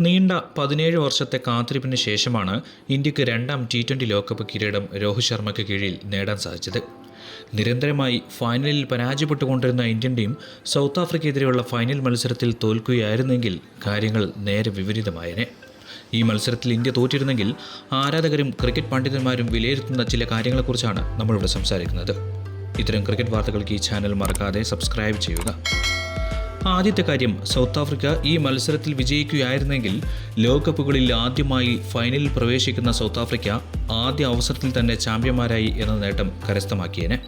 നീണ്ട പതിനേഴ് വർഷത്തെ കാത്തിരിപ്പിന് ശേഷമാണ് ഇന്ത്യയ്ക്ക് രണ്ടാം ടി ട്വന്റി ലോകകപ്പ് കിരീടം രോഹിത് ശർമ്മയ്ക്ക് കീഴിൽ നേടാൻ സാധിച്ചത്. നിരന്തരമായി ഫൈനലിൽ പരാജയപ്പെട്ടുകൊണ്ടിരുന്ന ഇന്ത്യൻ ടീം സൗത്ത് ആഫ്രിക്കയെതിരെയുള്ള ഫൈനൽ മത്സരത്തിൽ തോൽക്കുകയായിരുന്നെങ്കിൽ കാര്യങ്ങൾ നേരെ വിപരീതമായേനെ. ഈ മത്സരത്തിൽ ഇന്ത്യ തോറ്റിരുന്നെങ്കിൽ ആരാധകരും ക്രിക്കറ്റ് പണ്ഡിതന്മാരും വിലയിരുത്തുന്ന ചില കാര്യങ്ങളെക്കുറിച്ചാണ് നമ്മളിവിടെ സംസാരിക്കുന്നത്. ഇത്തരം ക്രിക്കറ്റ് വാർത്തകൾക്ക് ഈ ചാനൽ മറക്കാതെ സബ്സ്ക്രൈബ് ചെയ്യുക. ആദ്യത്തെ കാര്യം സൗത്ത് ആഫ്രിക്ക ഈ മത്സരത്തിൽ വിജയിക്കുകയായിരുന്നെങ്കിൽ ലോകകപ്പുകളിൽ ആദ്യമായി ഫൈനലിൽ പ്രവേശിക്കുന്ന സൗത്ത് ആഫ്രിക്ക ആദ്യ അവസരത്തിൽ തന്നെ ചാമ്പ്യന്മാരായി എന്ന നേട്ടം കരസ്ഥമാക്കിയേനെ.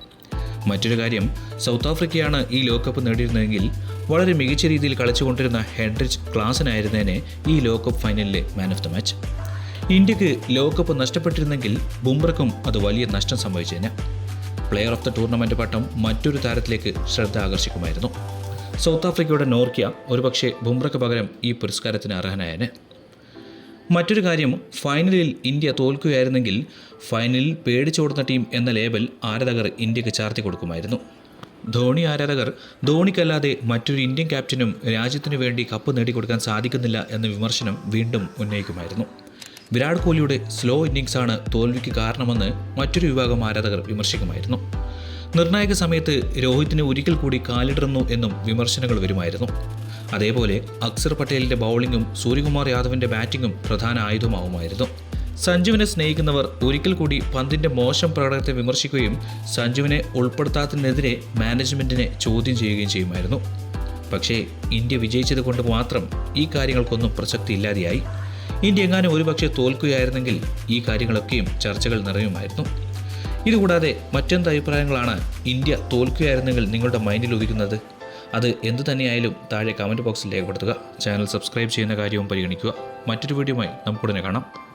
മറ്റൊരു കാര്യം സൗത്ത് ആഫ്രിക്കയാണ് ഈ ലോകകപ്പ് നേടിയിരുന്നതെങ്കിൽ വളരെ മികച്ച രീതിയിൽ കളിച്ചുകൊണ്ടിരുന്ന ഹെൻറിച്ച് ക്ലാസനായിരുന്നേനെ ഈ ലോകകപ്പ് ഫൈനലിലെ മാൻ ഓഫ് ദ മാച്ച് ഇന്ത്യയ്ക്ക് ലോകകപ്പ് നഷ്ടപ്പെട്ടിരുന്നെങ്കിൽ ബുംറക്കും അത് വലിയ നഷ്ടം സംഭവിച്ചേനെ. പ്ലെയർ ഓഫ് ദ ടൂർണമെന്റ് പട്ടം മറ്റൊരു താരത്തിലേക്ക് ശ്രദ്ധ ആകർഷിക്കുമായിരുന്നു. സൗത്ത് ആഫ്രിക്കയുടെ നോർക്കിയ ഒരുപക്ഷെ ബുംറയ്ക്ക് പകരം ഈ പുരസ്കാരത്തിന് അർഹനായേനെ. മറ്റൊരു കാര്യം ഫൈനലിൽ ഇന്ത്യ തോൽക്കുകയായിരുന്നെങ്കിൽ ഫൈനലിൽ പേടിച്ചോടുന്ന ടീം എന്ന ലേബൽ ആരാധകർ ഇന്ത്യയ്ക്ക് ചാർത്തി കൊടുക്കുമായിരുന്നു. ധോണി ആരാധകർ ധോണിക്കല്ലാതെ മറ്റൊരു ഇന്ത്യൻ ക്യാപ്റ്റനും രാജ്യത്തിനു വേണ്ടി കപ്പ് നേടിക്കൊടുക്കാൻ സാധിക്കുന്നില്ല എന്ന വിമർശനം വീണ്ടും ഉന്നയിക്കുമായിരുന്നു. വിരാട് കോഹ്ലിയുടെ സ്ലോ ഇന്നിങ്സാണ് തോൽവിക്ക് കാരണമെന്ന് മറ്റൊരു വിഭാഗം ആരാധകർ വിമർശിക്കുമായിരുന്നു. നിർണായക സമയത്ത് രോഹിത്തിന് ഒരിക്കൽ കൂടി കാലിടുന്നു എന്നും വിമർശനങ്ങൾ വരുമായിരുന്നു. അതേപോലെ അക്സർ പട്ടേലിന്റെ ബൗളിങ്ങും സൂര്യകുമാർ യാദവിന്റെ ബാറ്റിങ്ങും പ്രധാന ആയുധമാവുമായിരുന്നു. സഞ്ജുവിനെ സ്നേഹിക്കുന്നവർ ഒരിക്കൽ കൂടി പന്തിന്റെ മോശം പ്രകടനത്തെ വിമർശിക്കുകയും സഞ്ജുവിനെ ഉൾപ്പെടുത്താത്തതിനെതിരെ മാനേജ്മെന്റിനെ ചോദ്യം ചെയ്യുകയും ചെയ്യുമായിരുന്നു. പക്ഷേ ഇന്ത്യ വിജയിച്ചത് കൊണ്ട് മാത്രം ഈ കാര്യങ്ങൾക്കൊന്നും പ്രസക്തി ഇല്ലാതെയായി. ഇന്ത്യ എങ്ങാനും ഒരുപക്ഷെ തോൽക്കുകയായിരുന്നെങ്കിൽ ഈ കാര്യങ്ങളൊക്കെയും ചർച്ചകൾ നിറയുമായിരുന്നു. ഇതുകൂടാതെ മറ്റെന്ത് അഭിപ്രായങ്ങളാണ് ഇന്ത്യ തോൽക്കുകയായിരുന്നെങ്കിൽ നിങ്ങളുടെ മൈൻഡിൽ ഉദിക്കുന്നത്? അത് എന്തു തന്നെയായാലും താഴെ കമന്റ് ബോക്സിൽ രേഖപ്പെടുത്തുക. ചാനൽ സബ്സ്ക്രൈബ് ചെയ്യുന്ന കാര്യവും പരിഗണിക്കുക. മറ്റൊരു വീഡിയോയുമായി നമുക്കുടനെ കാണാം.